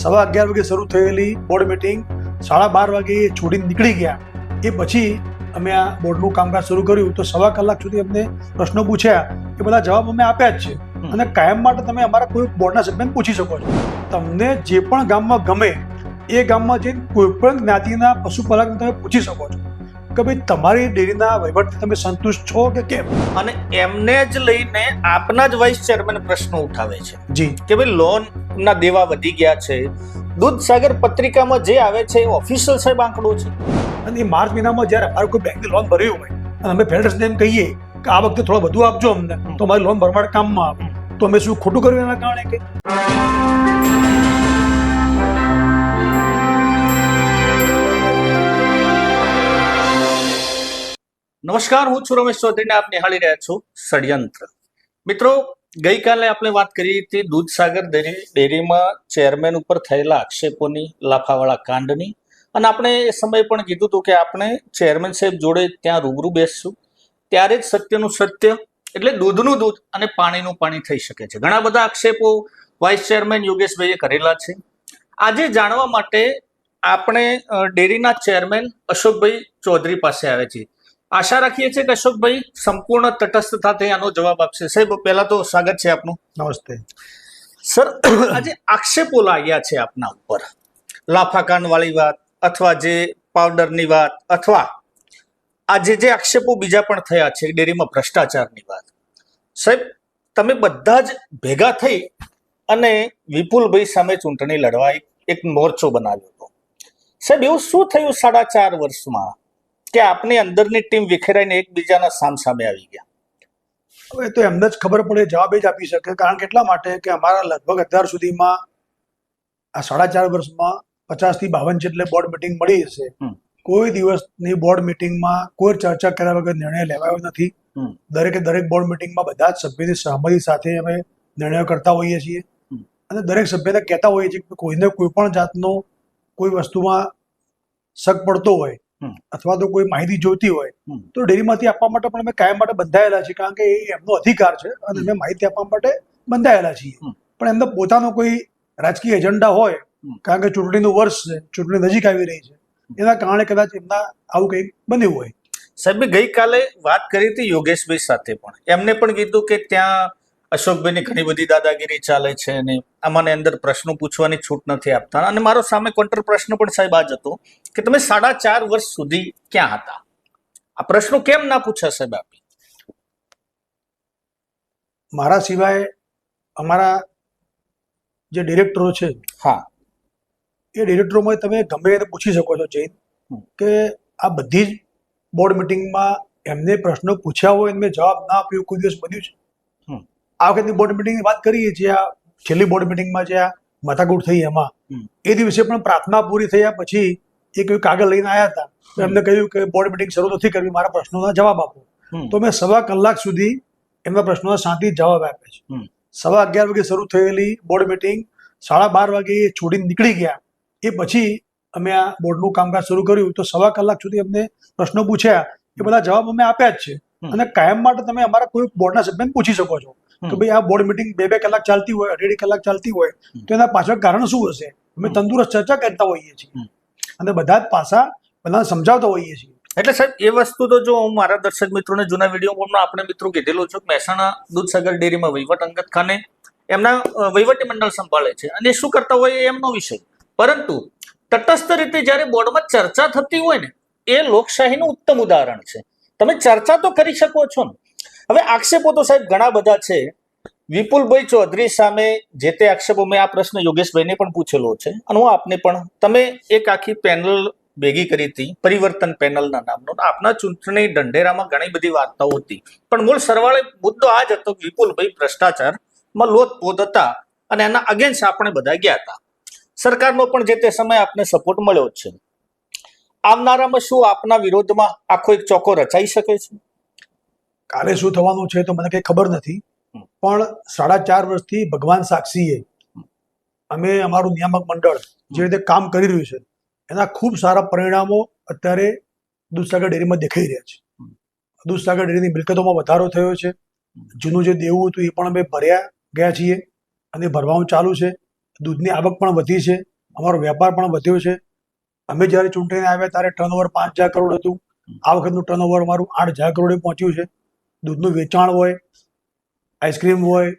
સવા અગિયાર વાગે શરૂ થયેલી બોર્ડ મિટિંગ સાડા બાર વાગે છોડીને નીકળી ગયા. એ પછી અમે આ બોર્ડનું કામકાજ શરૂ કર્યું તો સવા કલાક સુધી અમને પ્રશ્નો પૂછ્યા એ બધા જવાબ અમે આપ્યા જ છે. અને કાયમ માટે તમે અમારા કોઈ બોર્ડના સભ્યને પૂછી શકો છો. તમને જે પણ ગામમાં ગમે એ ગામમાં જઈને કોઈ પણ જ્ઞાતિના પશુપાલકને તમે પૂછી શકો છો. કે ભાઈ તમારી ડેરીના વહીવટથી તમે સંતુષ્ટ છો કે કેમ? અને એમને જ લઈને આપના જ વાઇસ ચેરમેન પ્રશ્નો ઉઠાવે છે જી. કે ભાઈ લોન ના દેવા વધી ગયા છે. દૂધ સાગર પત્રિકામાં જે આવે છે એ ઓફિશિયલ સાહેબ આંકડો છે. અને એ માર્ચ મહિનામાં જ્યારે અમારે કોઈ બેંકની લોન ભર્યું હોય અને અમે ફેડરેશનને એમ કહીએ કે આ વખતે થોડું વધુ આપજો અમને તો અમારી લોન ભરવાડ કામમાં આવે. તો અમે શું ખોટું કર્યું એના કારણે કે? નમસ્કાર, હું છું રમેશ ચૌધરીને આપ નિહાળી રહ્યા છો ષડયંત્ર. મિત્રો, ગઈકાલે આપણે વાત કરી હતી દૂધસાગર ડેરી, ડેરીમાં ચેરમેન ઉપર થયેલા આક્ષેપોની, લાફાવાળા કાંડની. અને આપણે એ સમયે પણ કીધું હતું કે આપણે ચેરમેન સાહેબ જોડે ત્યાં રૂબરૂ બેસશું. ત્યારે જ સત્યનું સત્ય, એટલે દૂધનું દૂધ અને પાણીનું પાણી થઈ શકે છે. ઘણા બધા આક્ષેપો વાઇસ ચેરમેન યોગેશભાઈએ કરેલા છે. આજે જાણવા માટે આપણે ડેરીના ચેરમેન અશોકભાઈ ચૌધરી પાસે આવે છે. આશા રાખીએ છીએ કે અશોકભાઈ સંપૂર્ણ તટસ્થતાથી આનો જવાબ આપશે. સાહેબ પહેલા તો સ્વાગત છે આપનું. નમસ્તે. સર આજે આક્ષેપો લાગ્યા છે આપના ઉપર. લાફાકાંડ વાળી વાત અથવા જે પાવડરની વાત અથવા આજે જે આક્ષેપો બીજા પણ થયા છે ડેરીમાં ભ્રષ્ટાચારની વાત. સાહેબ તમે બધા જ ભેગા થઈ અને વિપુલભાઈ સામે ચૂંટણી લડવા એક- એક મોરચો બનાવ્યો હતો. સાહેબ એવું શું થયું સાડા ચાર વર્ષમાં? કે આપની અંદરની ટીમ વિખેરાઈને એકબીજાના સામ સામે આવી ગયા. હવે તો એમને જ ખબર પડે જવાબ એ જ આપી શકે કારણ કે એટલા માટે કે અમારા લગભગ અત્યાર સુધીમાં આ સાડા ચાર વર્ષમાં પચાસથી બાવન જેટલે બોર્ડ મિટિંગ મળી હશે. કોઈ દિવસની બોર્ડ મિટિંગમાં કોઈ ચર્ચા કર્યા વગર નિર્ણય લેવાયો નથી. દરેકે દરેક બોર્ડ મિટિંગમાં બધા જ સભ્યની સહમતી સાથે અમે નિર્ણયો કરતા હોઈએ છીએ. અને દરેક સભ્યને કહેતા હોઈએ છીએ કે કોઈને કોઈ પણ જાતનો કોઈ વસ્તુમાં શક પડતો હોય. અથવા તો કોઈ માહિતી જોઈતી હોય. તો ડેરીમાંથી આપવા માટે પણ અમે કાયમ માટે બંધાયેલા છીએ કારણ કે એ એમનો અધિકાર છે અને અમે માહિતી આપવા માટે બંધાયેલા છીએ. પણ એમનો પોતાનો કોઈ રાજકીય એજન્ડા હોય કારણ કે ચૂંટણીનું વર્ષ છે ચૂંટણી નજીક આવી રહી છે એના કારણે કદાચ એમના આવું કંઈક બન્યું હોય. સાહેબ ગઈકાલે વાત કરી હતી યોગેશભાઈ સાથે પણ. એમને પણ કીધું કે ત્યાં અશોકભાઈની ઘણી બધી દાદાગીરી ચાલે છે અને આમાંને અંદર પ્રશ્નો પૂછવાની છૂટ નથી આપતા. અને મારો સામે કોન્ટર પ્રશ્ન પણ સાહેબ આ જ હતો કે તમે સાડા ચાર વર્ષ સુધી ક્યાં હતા? આ પ્રશ્નો કેમ ના પૂછ્યા સાહેબ આપી? મારા સિવાય અમારા જે ડિરેક્ટરો છે હા. એ ડિરેક્ટરોમાં તમે ગમે એને પૂછી શકો છો જૈન કે આ બધી જ બોર્ડ મિટિંગમાં એમને પ્રશ્નો પૂછ્યા હોય એમને જવાબ ના આપ્યો કોઈ દિવસ બન્યું છે. આ વખતની બોર્ડ મિટિંગની વાત કરીએ છીએ આ છેલ્લી બોર્ડ મિટિંગમાં જે આ માથાકૂટ થઈ એમાં એ દિવસે પણ પ્રાર્થના પૂરી થયા પછી એ કોઈ કાગળ લઈને આવ્યા હતા. તો એમને કહ્યું કે બોર્ડ મિટિંગ શરૂ નથી કરવી મારા પ્રશ્નોના જવાબ આપો. તો મેં સવા કલાક સુધી એમના પ્રશ્નોના શાંતિ જવાબ આપ્યા છે. સવા અગિયાર વાગે શરૂ થયેલી બોર્ડ મિટિંગ સાડા બાર વાગે એ છોડીને નીકળી ગયા. એ પછી અમે આ બોર્ડનું કામકાજ શરૂ કર્યું. તો સવા કલાક સુધી અમને પ્રશ્નો પૂછ્યા. એ બધા જવાબ અમે આપ્યા જ છે. અને કાયમ માટે તમે અમારા કોઈ બોર્ડના સભ્યને પૂછી શકો છો. કે ભાઈ આ બોર્ડ મિટિંગ બે બે કલાક ચાલતી હોય અઢી કલાક ચાલતી હોય તો એના પાછળ કારણ શું હશે? અમે તંદુરસ્ત ચર્ચા કરતા હોઈએ છીએ. અને બધા જ પાસા બધાને સમજાવતા હોઈએ છીએ. એટલે સાહેબ એ વસ્તુ તો જો હું મારા દર્શક મિત્રોને જૂના વિડીયોમાં આપણે મિત્રો કીધેલું છું મહેસાણા દૂધસાગર ડેરીમાં વહીવટ અંગત ખાને એમના વહીવટી મંડળ સંભાળે છે. અને શું કરતા હોય એ એમનો વિષય પરંતુ તટસ્થ રીતે જ્યારે બોર્ડમાં ચર્ચા થતી હોય ને એ લોકશાહીનું ઉત્તમ ઉદાહરણ છે. તમે ચર્ચા તો કરી શકો છો ને. હવે આક્ષેપો તો સાહેબ ઘણા બધા છે. વિપુલભાઈ ચૌધરી સામે જે તે આક્ષેપો, મેં આ પ્રશ્ન યોગેશભાઈને પણ પૂછેલો છે અને હું આપને પણ, તમે એક આખી પેનલ ભેગી કરી હતી, પરિવર્તન પેનલના નામનો આપના ચૂંટણી ઢંઢેરામાં ઘણી બધી વાર્તાઓ હતી. પણ મૂળ સરવાળે મુદ્દો આ જ હતો કે વિપુલભાઈ ભ્રષ્ટાચારમાં લોતપોત હતા અને એના અગેન્સ્ટ આપણે બધા ગયા હતા. સરકારનો પણ જે તે સમયે આપને સપોર્ટ મળ્યો છે. આવનારામાં શું આપના વિરોધમાં આખો એક ચોકો રચાઈ શકે છે? કાલે શું થવાનું છે તો મને કંઈ ખબર નથી. પણ સાડા ચાર વર્ષથી ભગવાન સાક્ષીએ અમે અમારું નિયામક મંડળ જે રીતે કામ કરી રહ્યું છે એના ખૂબ સારા પરિણામો અત્યારે દૂધસાગર ડેરીમાં દેખાઈ રહ્યા છે. દૂધસાગર ડેરીની મિલકતોમાં વધારો થયો છે. જૂનું જે દેવું હતું એ પણ અમે ભર્યા ગયા છીએ અને ભરવાનું ચાલુ છે. દૂધની આવક પણ વધી છે. અમારો વેપાર પણ વધ્યો છે. અમે જ્યારે ચૂંટણીને આવ્યા ત્યારે ટર્નઓવર પાંચ હજાર કરોડ હતું. આ વખતનું ટર્નઓવર અમારું આઠ હજાર કરોડે પહોંચ્યું છે. દૂધનું વેચાણ હોય આઈસ્ક્રીમ હોય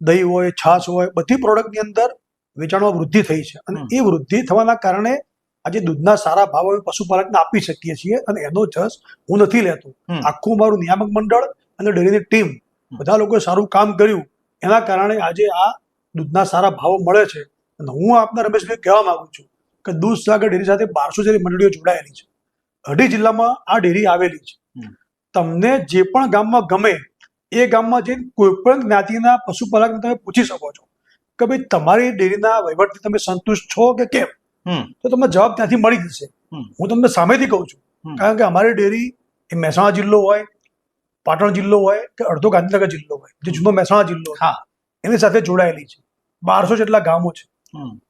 દહીં હોય છાશ હોય બધી પ્રોડક્ટની અંદર વેચાણમાં વૃદ્ધિ થઈ છે. અને એ વૃદ્ધિ થવાના કારણે આજે દૂધના સારા ભાવ અમે પશુપાલકને આપી શકીએ છીએ અને એનો જસ હું નથી લેતો. આખું મારું નિયામક મંડળ અને ડેરીની ટીમ બધા લોકોએ સારું કામ કર્યું. એના કારણે આજે આ દૂધના સારા ભાવો મળે છે. અને હું આપના રમેશભાઈ કહેવા માંગુ છું કે દૂધ સાગર ડેરી સાથે બારસો જેટલી મંડળીઓ જોડાયેલી છે. અઢી જિલ્લામાં આ ડેરી આવેલી છે. તમને જે પણ ગામમાં ગમે એ ગામમાં જઈને કોઈ પણ જ્ઞાતિના પશુપાલકને તમે પૂછી શકો છો કે ભાઈ તમારી ડેરીના વહીવટથી તમે સંતુષ્ટ છો કે કેમ? તો તમને જવાબ ત્યાંથી મળી જશે. હું તમને સામેથી કહું છું. કારણ કે અમારી ડેરી એ મહેસાણા જિલ્લો હોય પાટણ જિલ્લો હોય કે અડધો ગાંધીનગર જિલ્લો હોય જે જૂનો મહેસાણા જિલ્લો હા. એની સાથે જોડાયેલી છે. બારસો જેટલા ગામો છે.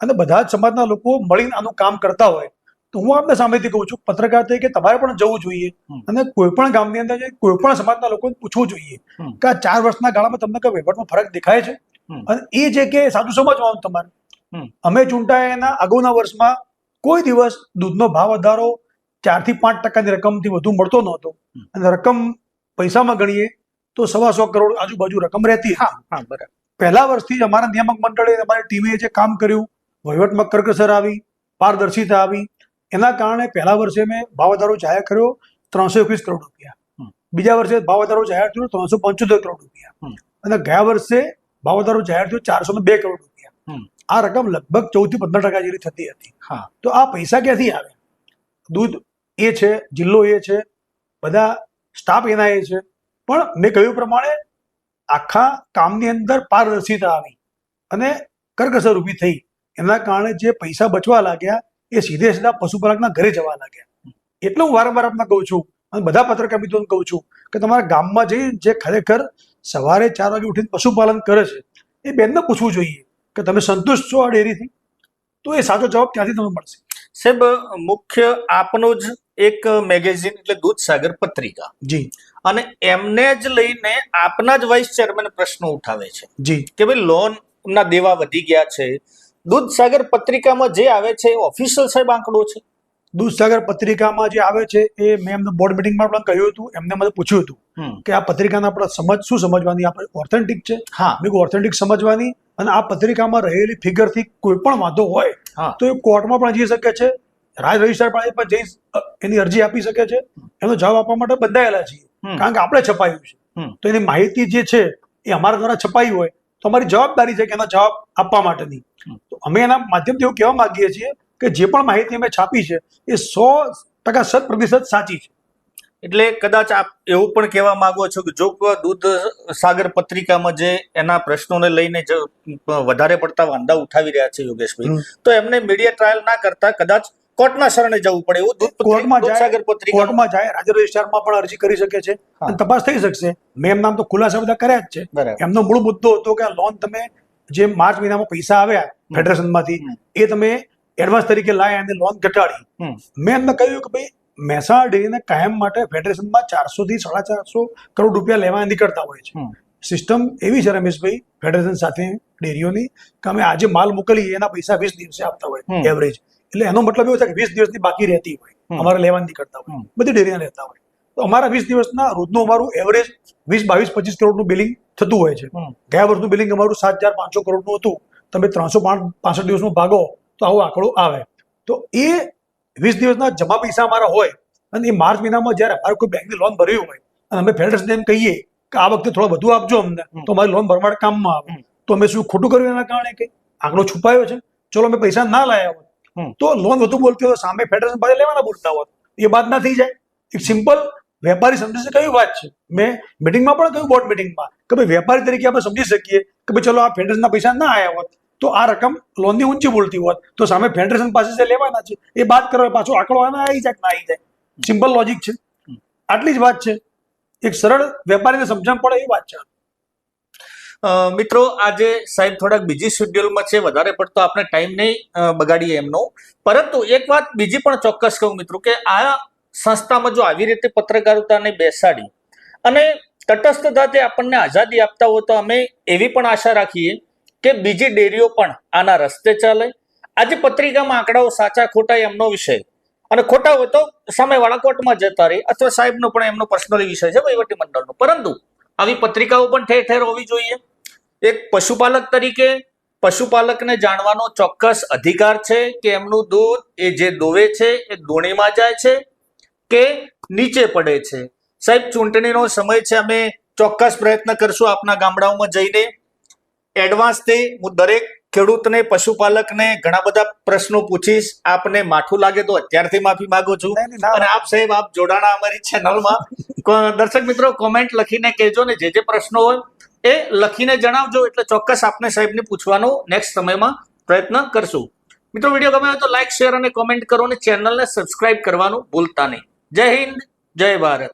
અને બધા જ સમાજના લોકો મળીને આનું કામ કરતા હોય તો હું આપને સામેથી કહું છું પત્રકાર તરીકે તમારે પણ જવું જોઈએ અને કોઈ પણ ગામની અંદર કોઈ પણ સમાજના લોકોને પૂછવું જોઈએ. કે આ ચાર વર્ષના ગાળામાં તમને કઈ વહીવટમાં ફરક દેખાય છે? અને એ જે કે સાચું સમજવાનું તમારે. અમે ચૂંટાયા અગાઉના વર્ષમાં કોઈ દિવસ દૂધનો ભાવ વધારો ચારથી પાંચ ટકાની રકમથી વધુ મળતો નહોતો. અને રકમ પૈસામાં ગણીએ તો સવા સો કરોડ આજુબાજુ રકમ રહેતી હતી. હા હા બરાબર. પહેલા વર્ષથી અમારા નિયામક મંડળે અમારી ટીમે જે કામ કર્યું વહીવટમાં કરકસર આવી પારદર્શિતા આવી એના કારણે પહેલા વર્ષે મેં ભાવ વધારો જાહેર કર્યો ત્રણસો એકવીસ કરોડ રૂપિયા. બીજા વર્ષે ભાવ વધારો જાહેર થયો ત્રણસો પંચોતેર કરોડ રૂપિયા. અને ગયા વર્ષે ભાવ વધારો જાહેર થયો ચારસો બે કરોડ રૂપિયા. આ રકમ લગભગ ચૌદથી પંદર ટકા જેટલી થતી હતી. હા. તો આ પૈસા ક્યાંથી આવે? દૂધ એ છે જિલ્લો એ છે બધા સ્ટાફ એના એ છે. પણ મેં કહ્યું પ્રમાણે આખા કામની અંદર પારદર્શિતા આવી અને કરકસર ઊભી થઈ. એના કારણે જે પૈસા બચવા લાગ્યા એ સીધે સીધા પશુપાલકના ઘરે જવા લાગ્યા. એટલે હું વારંવાર આપને કહું છું અને બધા પત્રકાર મિત્રોને કહું છું કે તમારા ગામમાં જઈ જે ખરેખર સવારે ચાર વાગે ઉઠીને પશુપાલન કરે છે એ બેનને પૂછવું જોઈએ કે તમે સંતુષ્ટ છો આ ડેરીથી? તો એ સાચો જવાબ ત્યાંથી તમને મળશે. સાહેબ મુખ્ય આપનો જ એક મેગેઝિન એટલે દૂધ સાગર પત્રિકા. જી. અને એમને જ લઈને આપના જ વાઇસ ચેરમેન પ્રશ્નો ઉઠાવે છે જી. કે ભાઈ લોન ના દેવા વધી ગયા છે દૂધ સાગર પત્રિકામાં જે આવે છે એ ઓફિશિયલ સાહેબ આંકડો છે. દૂધસાગર પત્રિકામાં જે આવે છે એ મેં એમને બોર્ડ મિટિંગમાં પણ કહ્યું હતું એમને મને પૂછ્યું હતું કે આ પત્રિકાના આપણે સમજ શું સમજવાની? આપણે ઓથેન્ટિક છે. હા. મેં ઓથેન્ટિક સમજવાની. અને આ પત્રિકામાં રહેલી ફિગરથી કોઈ પણ વાંધો હોય. તો એ કોર્ટમાં પણ જઈ શકે છે. રાજ રજિસ્ટ્રાર પાસે પણ જઈ એની અરજી આપી શકે છે. એનો જવાબ આપવા માટે બંધાયેલા છીએ. કારણ કે આપણે છપાયું છે. તો એની માહિતી જે છે એ અમારા દ્વારા છપાઈ હોય તો અમારી જવાબદારી છે કે એનો જવાબ આપવા માટેની. તો અમે એના માધ્યમથી એવું કહેવા માંગીએ છીએ કે જે પણ માહિતી અમે છાપી છે એ સો ટકા શત પ્રતિશત સાચી છે. એટલે કદાચ આપ એવું પણ કહેવા માંગો છો કે જો દૂધ સાગર પત્રિકામાં જે એના પ્રશ્નોને લઈને વધારે પડતા વાંધા ઉઠાવી રહ્યા છે યોગેશભાઈ તો એમને મીડિયા ટ્રાયલ ના કરતા કદાચ કોર્ટના શરણે જવું પડે એવું દૂધ કોર્ટમાં જાય પત્રિકા કોર્ટમાં જાય રાજ્ય રજિસ્ટ્રારમાં પણ અરજી કરી શકે છે અને તપાસ થઈ શકશે. મેં એમના તો ખુલાસા બધા કર્યા જ છે. એમનો મૂળ મુદ્દો હતો કે આ લોન તમે જે માર્ચ મહિનામાં પૈસા આવ્યા ફેડરેશનમાંથી એ તમે એડવાન્સ તરીકે લાયા અને લોન ઘટાડી. મેં એમને કહ્યું કે ભાઈ મહેસાણા ડેરીને કાયમ માટે ફેડરેશનમાં ચારસો થી સાડા ચારસો કરોડ રૂપિયા લેવા નીકળતા હોય છે. સિસ્ટમ એવી છે રમેશભાઈ ફેડરેશન સાથે ડેરીઓની કે અમે આજે માલ મોકલીએ એના પૈસા વીસ દિવસે આપતા હોય એવરેજ એટલે એનો મતલબ એવો છે કે વીસ દિવસની બાકી રહેતી હોય અમારે લેવાની કરતા હોય બધી ડેરીના રહેતા હોય. તો અમારા વીસ દિવસના રોજનું અમારું એવરેજ વીસ બાવીસ પચીસ કરોડનું બિલિંગ થતું હોય છે. ગયા વર્ષનું બિલિંગ અમારું સાત હજાર પાંચસો કરોડનું હતું. તમે ત્રણસો પાંસઠ દિવસનું ભાગો તો આવો આંકડો આવે. તો એ વીસ દિવસના જમા પૈસા અમારા હોય અને એ માર્ચ મહિનામાં જ્યારે અમારે કોઈ બેંકની લોન ભરવી હોય અને અમે ફેડરેશનને એમ કહીએ કે આ વખતે થોડા વધુ આપજો અમને તો અમારી લોન ભરવાડ કામમાં આવે. તો અમે શું ખોટું કર્યું એના કારણે કે આંકડો છુપાયો છે? ચલો અમે પૈસા ના લાયા તો લોન વધુ બોલતી હોય સામે ફેડરેશન પાસે લેવાના બોલતા હોત એ બાદ ના થઈ જાય. એક સિમ્પલ વેપારી સમજી શકે કઈ વાત છે. મેં મિટિંગમાં પણ કહ્યું બોર્ડ મિટિંગમાં કે ભાઈ વેપારી તરીકે આપણે સમજી શકીએ કે ભાઈ ચલો આ ફેડરેશનના પૈસા ના આવ્યા હોત તો આ રકમ લોનની ઊંચી બોલતી હોત તો સામે ફેડરેશન પાસે જે લેવાના છે એ બાદ કરો પાછો આંકડો આના આવી જાય ના આવી જાય. સિમ્પલ લોજિક છે. આટલી જ વાત છે. એક સરળ વેપારીને સમજણ પડે એ વાત છે. મિત્રો, આજે સાહેબ થોડાક બીજી શેડ્યુલમાં છે, વધારે પડતો આપણે ટાઈમ નહીં બગાડીએ એમનો. પરંતુ એક વાત બીજી પણ ચોક્કસ કહું મિત્રો કે આ સંસ્થામાં જો આવી રીતે પત્રકારિતાને બેસાડી અને તટસ્થતાથી આપણને આઝાદી આપતા હોય તો અમે એવી પણ આશા રાખીએ કે બીજી ડેરીઓ પણ આના રસ્તે ચાલે. આજે પત્રિકામાં આંકડાઓ સાચા, ખોટા એમનો વિષય. અને ખોટા હોય તો સામેવાળા કોર્ટમાં જતા રહે. અથવા સાહેબનો પણ એમનો પર્સનલી વિષય છે વહીવટી મંડળનો પરંતુ આવી પત્રિકાઓ પણ ઠેર ઠેર હોવી જોઈએ. એક પશુપાલક તરીકે પશુપાલકને જાણવાનો ચોક્કસ અધિકાર છે કે એમનું દૂધ એ જે દોવે છે એ દોણીમાં જાય છે કે નીચે પડે છે. સાહેબ ચૂંટણીનો સમય છે અમે ચોક્કસ પ્રયત્ન કરશું આપના ગામડાઓમાં જઈને. એડવાન્સથી હું દરેક ખેડૂતને પશુપાલકને ઘણા બધા પ્રશ્નો પૂછીશ. આપને માઠું લાગે તો અત્યારથી માફી માંગુ છું. અને આપ સાહેબ આપ જોડાણા અમારી ચેનલમાં દર્શક મિત્રો કોમેન્ટ લખીને કહેજો ને જે જે પ્રશ્નો હોય એ લખીને જણાવજો એટલે ચોક્કસ આપને સાહેબને પૂછવાનો નેક્સ્ટ સમયમાં પ્રયત્ન કરશું. મિત્રો વીડિયો ગમે તો લાઈક શેર અને કોમેન્ટ કરો અને ચેનલને સબસ્ક્રાઇબ કરવાનું ભૂલતા નહીં. જય હિન્દ, જય ભારત.